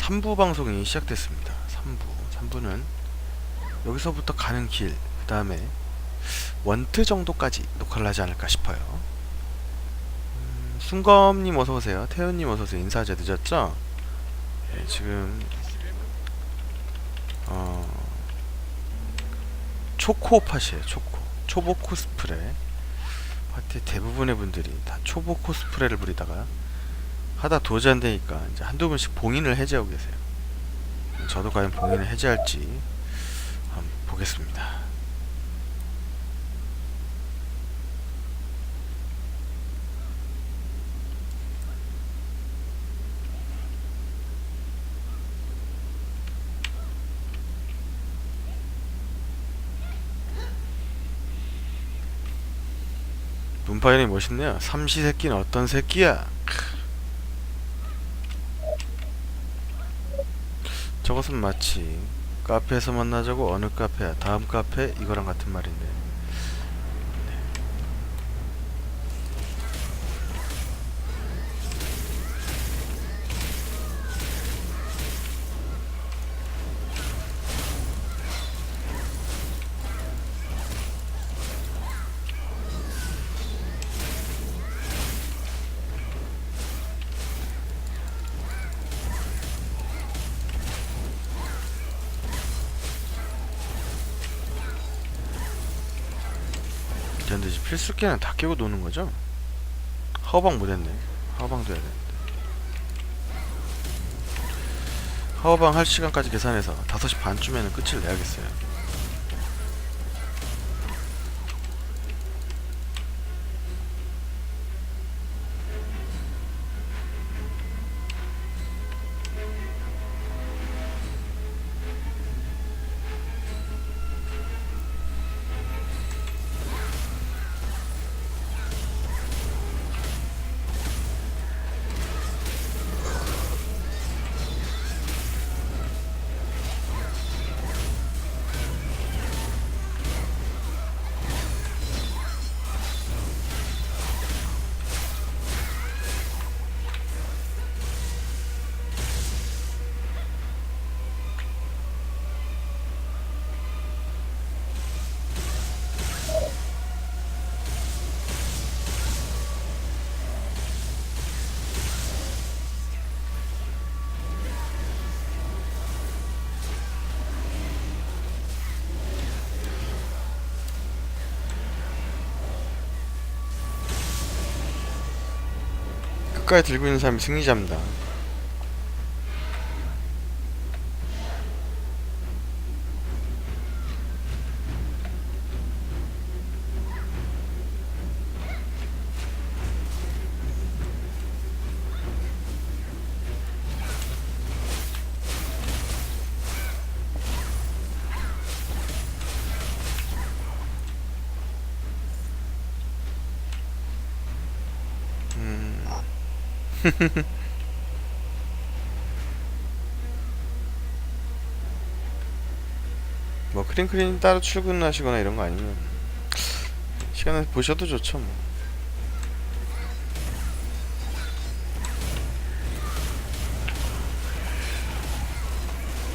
3부 방송이 시작됐습니다. 3부. 3부는 여기서부터 가는 길, 그 다음에 원트 정도까지 녹화를 하지 않을까 싶어요. 음, 순검님 어서오세요. 태연님 어서오세요. 인사 아재 늦었죠? 예, 지금, 어, 초코 팟이에요, 초코. 초보 코스프레. 파티 대부분의 분들이 다 초보 코스프레를 부리다가 하다 도저히 안 되니까 이제 한두 번씩 봉인을 해제하고 계세요. 저도 과연 봉인을 해제할지 한번 보겠습니다. 문파일이 멋있네요. 삼시 새끼는 어떤 새끼야? 저것은 마치 카페에서 만나자고 어느 카페야 다음 카페 이거랑 같은 말인데 근데 이제 필수기는 다 깨고 노는 거죠? 하우방 못했네. 하우방도 해야 되는데. 하우방 할 시간까지 계산해서 5시 반쯤에는 끝을 내야겠어요 끝까지 들고 있는 사람이 승리자입니다 뭐 크린크린 따로 출근하시거나 이런 거 아니면 시간을 보셔도 좋죠 뭐.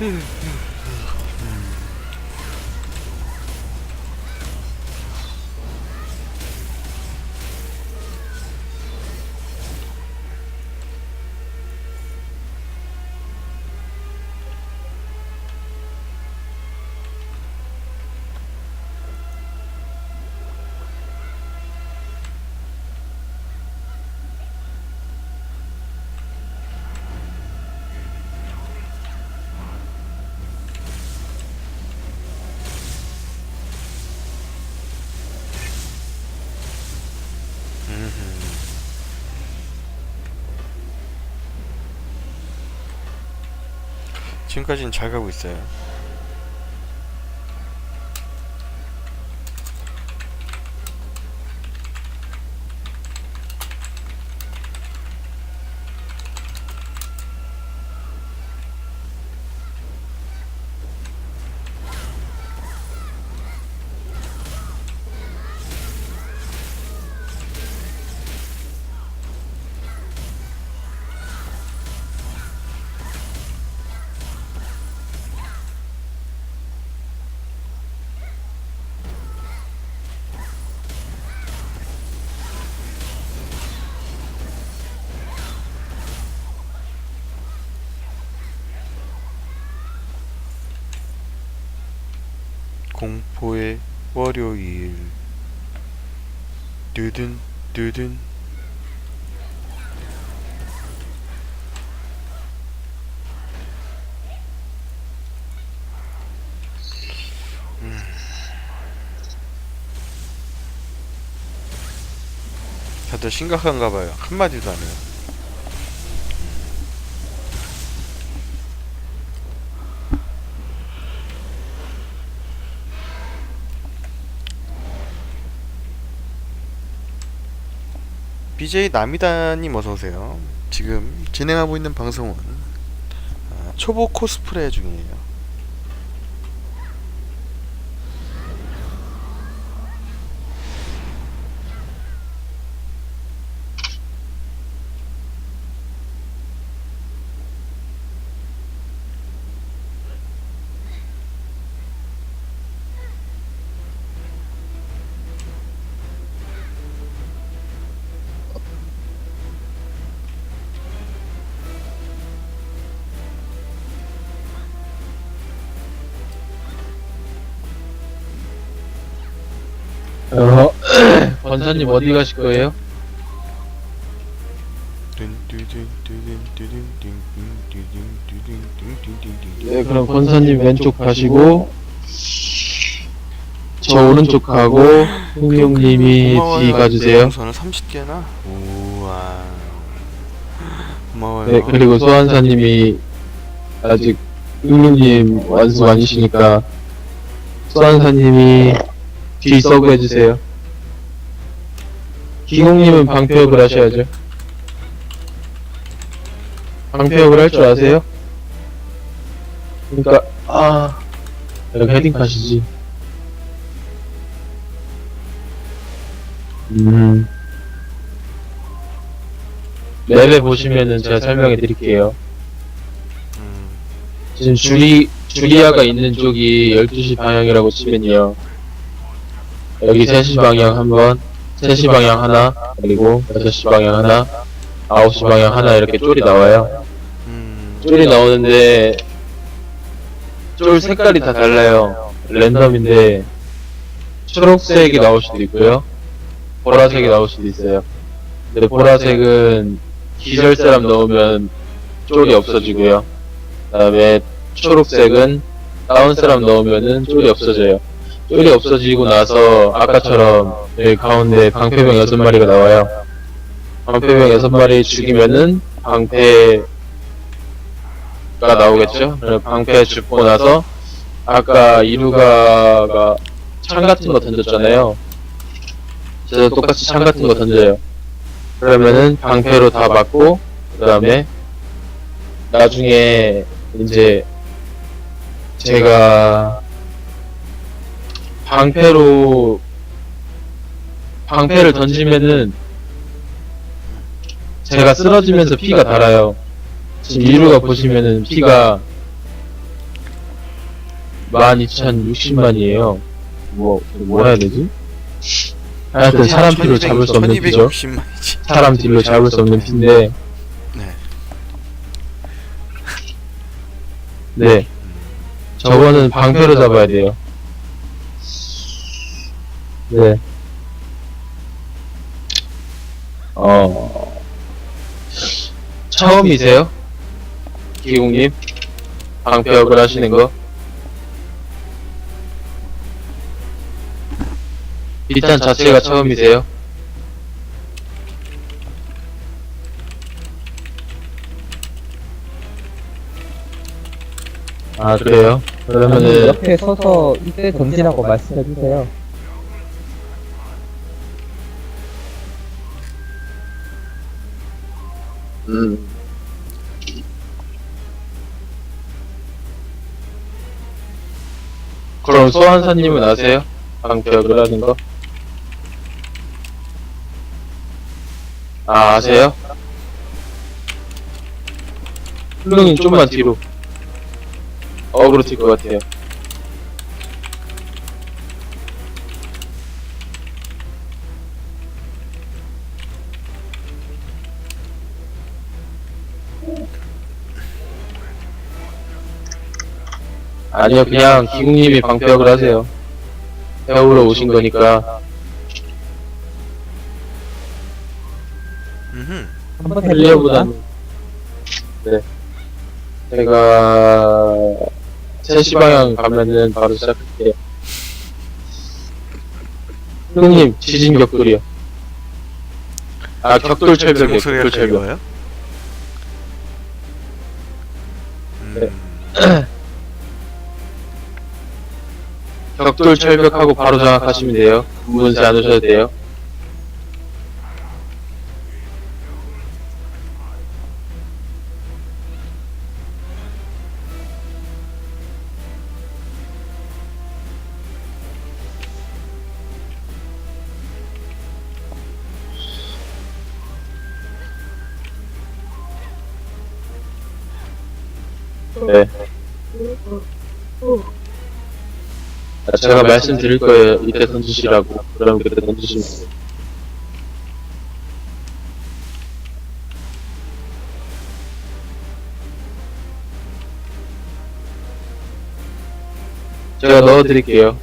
지금까지는 잘 가고 있어요. 공포의 월요일 두둔 두둔 음. 다들 심각한가 봐요. 한마디도 안 해요. BJ 나미다님 어서오세요. 지금 진행하고 있는 방송은 아, 초보 코스프레 중이에요. 권사님 어디 가실 거예요? 네, 그럼 권사님 왼쪽 가시고, 저 오른쪽 가고, 흥룡님이 뒤 가주세요. 저는 30개나? 우와. 고마워요. 네, 그리고 소환사님이 아직 흥룡님 완수 아니시니까, 소환사님이 뒤 서브 해주세요. 기공님은 방패업을 하셔야죠. 방패업을 할 줄 아세요? 그러니까 아 여기 헤딩 컷이지. 음. 맵에 보시면은 제가 설명해 드릴게요. 음, 지금 주리 주리아가 있는 쪽이 12시 방향이라고 치면요. 여기 3시 방향 한 번, 3시 방향 하나, 그리고 6시 방향 하나, 9시 방향 하나 이렇게 쫄이 나와요. 음, 쫄이 나오는데 쫄 색깔이 다 달라요. 랜덤인데 초록색이 나올 수도 있고요. 보라색이 나올 수도 있어요. 근데 보라색은 기절 사람 넣으면 쫄이 없어지고요. 그 다음에 초록색은 다운 사람 넣으면은 쫄이 없어져요. 쫄이 없어지고 나서 아까처럼 여기 가운데 방패병 6마리가 나와요. 방패병 6마리 죽이면은 방패 가 나오겠죠? 방패 죽고 나서 아까 이루가가 창 같은 거 던졌잖아요. 그래서 똑같이 창 같은 거 던져요. 그러면은 방패로 다 맞고 그 다음에 나중에 이제 제가 방패로 방패를 던지면은 제가 쓰러지면서 피가 달아요. 지금 이루가 보시면은 피가 12,060만이에요. 뭐, 뭐라 해야 되지? 하여튼 사람 피로 잡을 수 없는 피죠. 1260만이지. 사람 딜로 잡을 수 없는 피인데, 네. 네. 저거는 방패로 잡아야 돼요. 네. 어, 처음이세요? 기웅님? 방패업을 하시는 거? 일단 자체가 처음이세요? 아, 그래요? 그러면은, 옆에 서서 이때 던지라고 말씀해 주세요. 음. 그럼 소환사님은 아세요? 방벽을 하는 거? 아, 아세요? 훌륭히 좀만 뒤로. 어그로 튈것 같아요. 아니요, 그냥 기국님이 방벽을 하세요. 배우러 오신 거니까. 음흠. 한번 클리어보다는. 네. 제가 3시 방향 가면은 바로 시작할게요. 형님 지진 격돌이요. 아 격돌 제 철벽이요 목소리가 격돌 철벽 들려요? 네. 음, 격돌 철벽하고 바로 장악하시면 돼요. 문세 안 오셔도 돼요 제가 말씀드릴 거예요. 이때 던지시라고. 그럼 그때 던지시면 돼요. 제가 넣어드릴게요.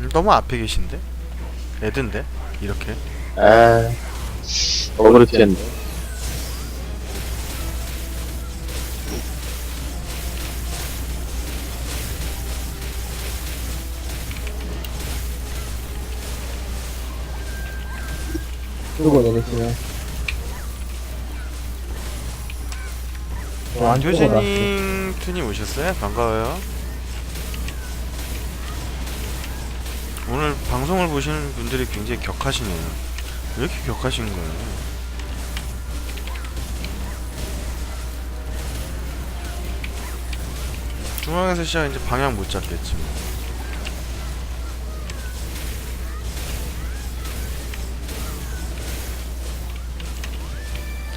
음, 너무 앞에 계신데? 레드인데? 이렇게? 아, 어그로 튀었네. 안 들고 나왔어. 교진님 투님 오셨어요? 반가워요. 오늘 방송을 보시는 분들이 굉장히 격하시네요. 왜 이렇게 격하신 거예요? 중앙에서 시작 이제 방향 못 잡겠지 뭐.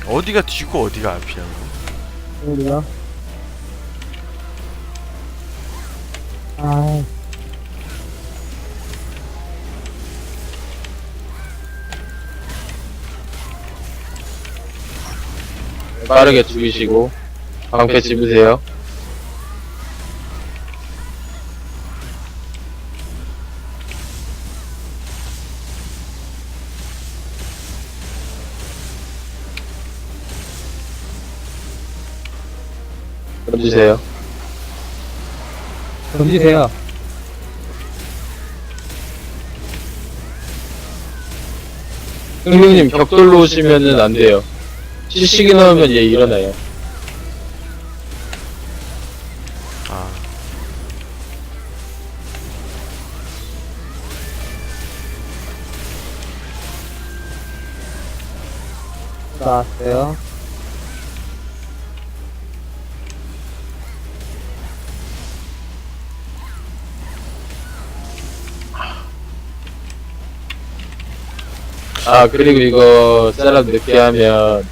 어디가 뒤고 어디가 앞이야? 여기요. 아, 빠르게 죽이시고, 방패 집으세요. 던지세요. 던지세요. 형님 격돌로 오시면은 안 돼요. 시식이 나오면 얘 일어나요. 아. 나왔어요. 아 그리고 이거 셋업 늦게 하면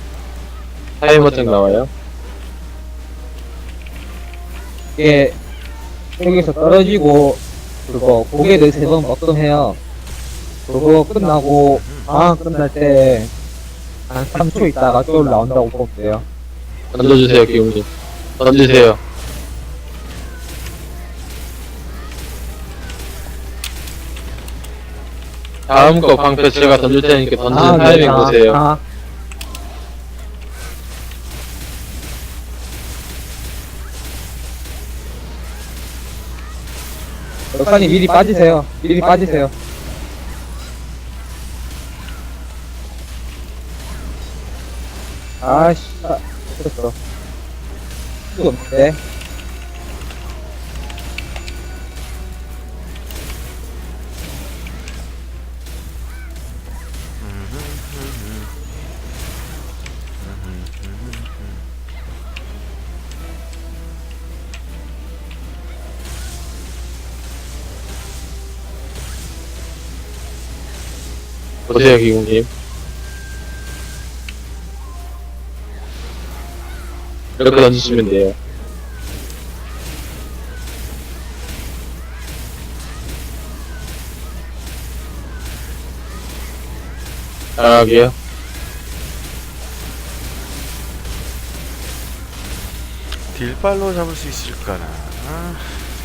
타이머택 나와요. 이게, 여기서 떨어지고, 그거, 고개를 세 번 먹금해요. 그거 끝나고, 아, 끝날 때, 한 3초 있다가 쫄 나온다고 보면 돼요. 던져주세요 기웅님. 던지세요. 다음 거 방패 제가 던질 테니까 던지는 타이밍 아, 보세요. 아. 역사님 미리 빠지세요. 미리 빠지세요. 아씨, 아, 됐어. 이 거 없는데. 보세요 기웅님. 이렇게 던지시면 돼요. 강하게요. 딜발로 잡을 수 있을까나? 아,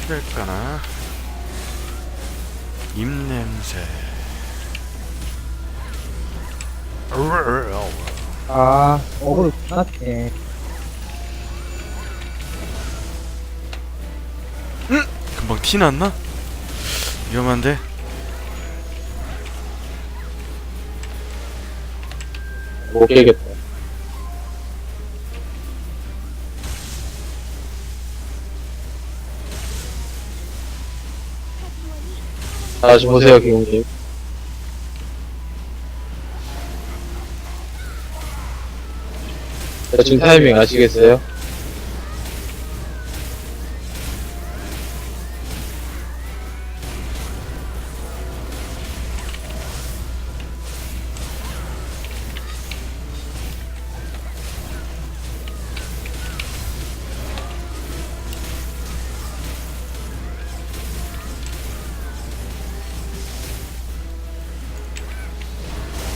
될까나? 입냄새. 아, 어그로 끝났네. 금방 티 났나? 위험한데? 못 깨겠다. 다시 보세요, 기공님. 대충 타이밍 아시겠어요?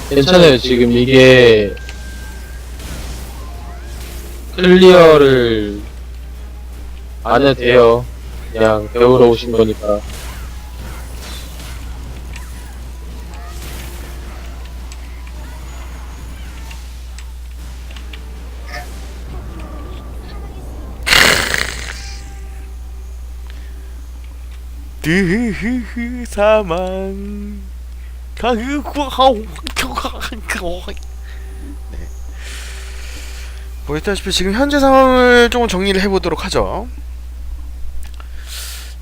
괜찮아요. 지금 이게 클리어를 안 해도 돼요. 그냥 배우러 오신 거니까. 드흐흐 사망 가흐구하우 네. 보시다시피 지금 현재 상황을 조금 정리를 해보도록 하죠.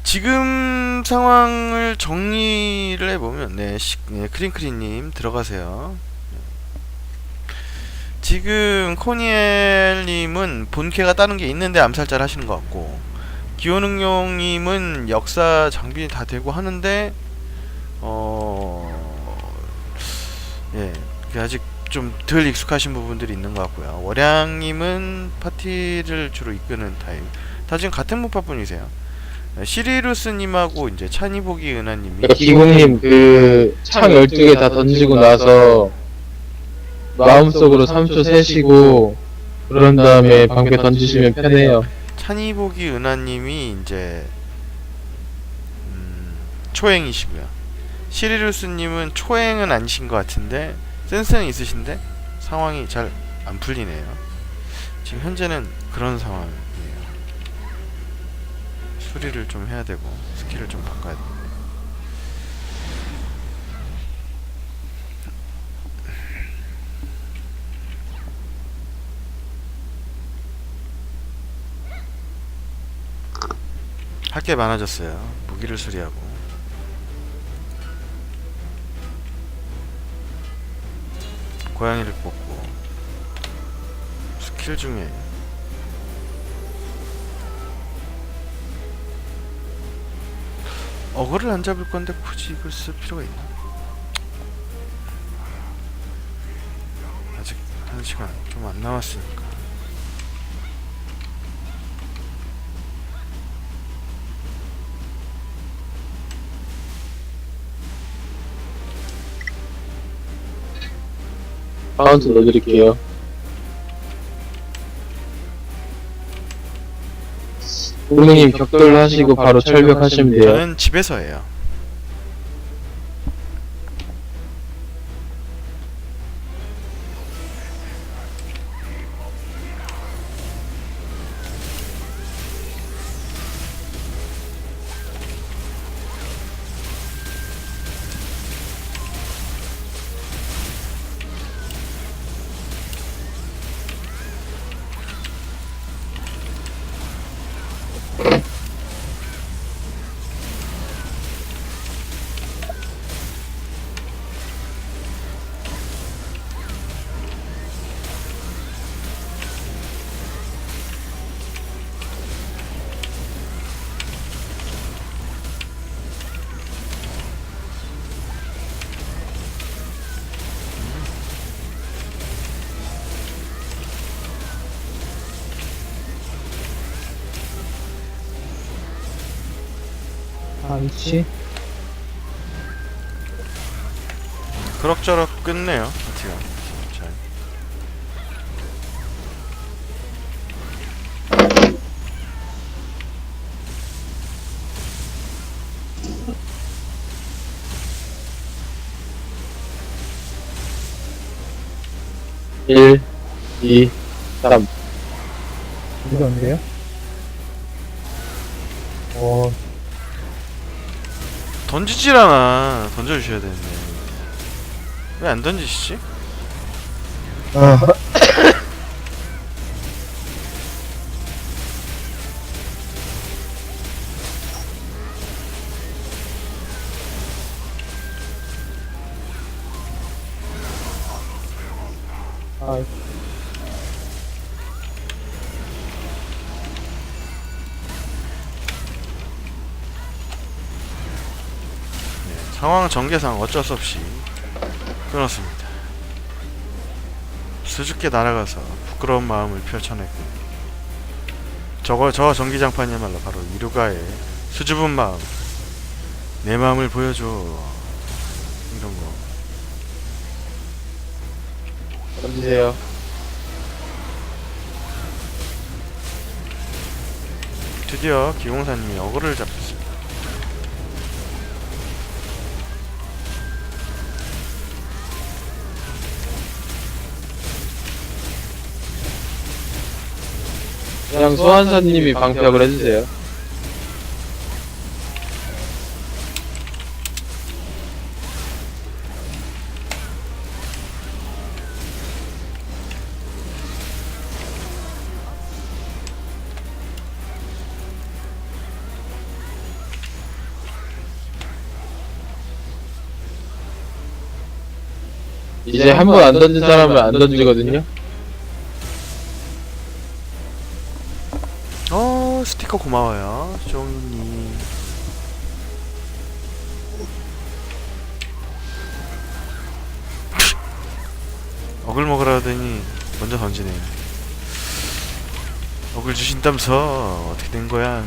지금 상황을 정리를 해보면 네, 시, 네 크린크린님 들어가세요. 네. 지금 코니엘님은 본캐가 다른 게 있는데 암살자를 하시는 것 같고 기호능용님은 역사 장비 다 되고 하는데 어... 예, 그 아직 좀 덜 익숙하신 부분들이 있는 것 같고요. 월양님은 파티를 주로 이끄는 타입. 다 지금 같은 무파분이세요. 예, 시리루스님하고 이제 찬이보기 은하님이 그러니까 기공님 그창 12개 다 던지고 나서 마음속으로 3초 세시고 그런 다음에 방패 던지시면 편해요. 찬이보기 은하님이 이제 음, 초행이시고요. 시리루스님은 초행은 아니신 것 같은데 센스는 있으신데 상황이 잘 안 풀리네요. 지금 현재는 그런 상황이에요. 수리를 좀 해야 되고 스킬을 좀 바꿔야 되고. 할 게 많아졌어요. 무기를 수리하고. 고양이를 뽑고 스킬 중에 어그를 안 잡을 건데 굳이 이걸 쓸 필요가 있나? 아직 한 시간 좀 안 남았으니까. 카운트 넣어드릴게요. 부모님 격돌 하시고 바로 철벽 하시면 돼요. 저는 집에서 해요. 위치 그럭저럭 끝네요 파티가 잘. 일, 이, 삼. 이거 안 돼요? 던지질 않아. 던져주셔야 되는데. 왜 안 던지시지? 아, 전개상 어쩔 수 없이 끊었습니다. 수줍게 날아가서 부끄러운 마음을 펼쳐냈고 저거 저 전기장판이야말로 바로 이루가의 수줍은 마음 내 마음을 보여줘 이런 거 던지세요. 드디어 기공사님이 어그를 잡혔습니다. 그냥 소환사님이 방벽을 해주세요. 이제 한 번 안 던진 사람은 안 던지거든요. 스티커 고마워요 쫑이님. 어글 먹으라 하더니 먼저 던지네 어글 주신다면서 어떻게 된 거야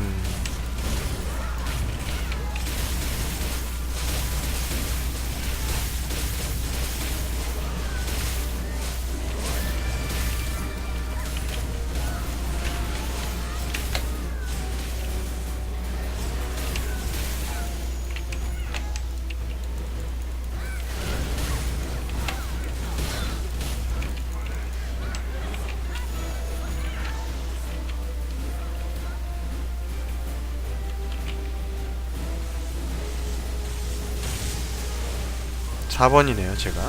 4번이네요 제가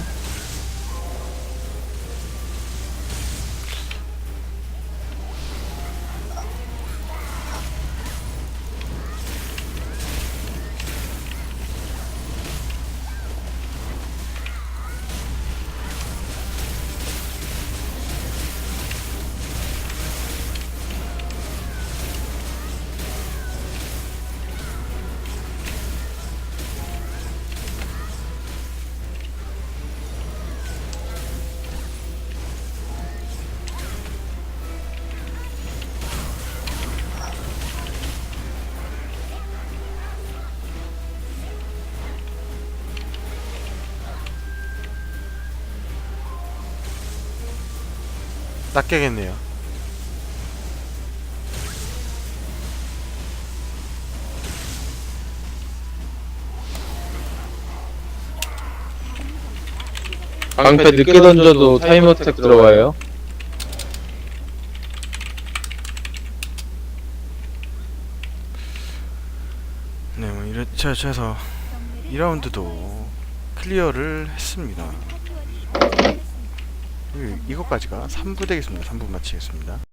딱 깨겠네요 방패 늦게 던져도 타임 어택 들어와요. 네, 뭐 이렇게 해서 2라운드도 클리어를 했습니다. 이- 이것까지가 3부 되겠습니다. 3부 마치겠습니다.